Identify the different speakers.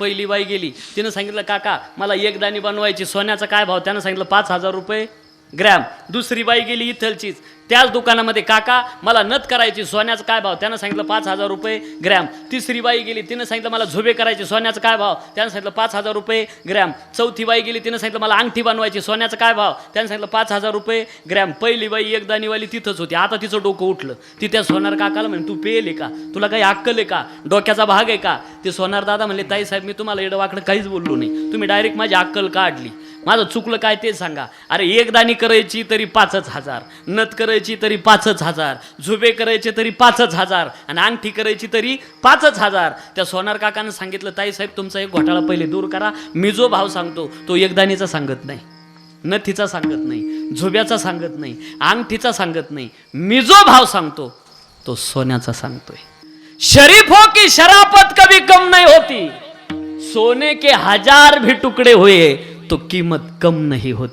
Speaker 1: पहिली बाई गेली. तिनं सांगितलं काका मला एक दाणी बनवायची. सोन्याचा काय भाव? त्यानं सांगितलं पाच हजार रुपये. ग्रॅम. दुसरी बाई गेली इथलचीच. त्याच दुकानामध्ये काका मला नथ करायची सोन्याचा काय भाव? त्यानं सांगितलं पाच हजार रुपये ग्रॅम. तिसरी बाई गेली तिनं सांगितलं मला झोबे करायचे सोन्याचा काय भाव? त्यानं सांगितलं पाच हजार रुपये ग्रॅम. चौथी बाई गेली तिनं सांगितलं मला अंगठी बनवायची सोन्याचा काय भाव? त्यानं सांगितलं पाच हजार रुपये ग्रॅम. पहिली बाई एकदानीवाली तिथंच होती. आता तिचं डोकं उठलं. ती त्या सोनार काकाला म्हणे तू पेल आहे का? तुला काही अक्कल आहे का? डोक्याचा भाग आहे का? ते सोनार दादा म्हणले ताई साहेब मी तुम्हाला एडवाकडं काहीच बोललो नाही. तुम्ही डायरेक्ट माझी अक्कल काढली. माझं चुकलं काय ते सांगा. अरे एकदानी करायची तरी पाचच हजार नथ करायची तरी पाचच हजार झुबे करायचे तरी पाचच हजार आणि अंगठी करायची तरी पाचच हजार. त्या सोनार काकानं सांगितलं ताई साहेब तुमचा एक घोटाळा पहिले दूर करा. मी जो भाव सांगतो तो एकदानीचा सांगत नाही. नथीचा सांगत नाही झुब्याचा सांगत नाही अंगठीचा सांगत नाही. मी जो भाव सांगतो तो सोन्याचा सांगतोय. शरीफ हो की शराफत कभी कम नाही होती. सोने के हजार भी टुकड़े हुए तो कीमत कम नहीं होती।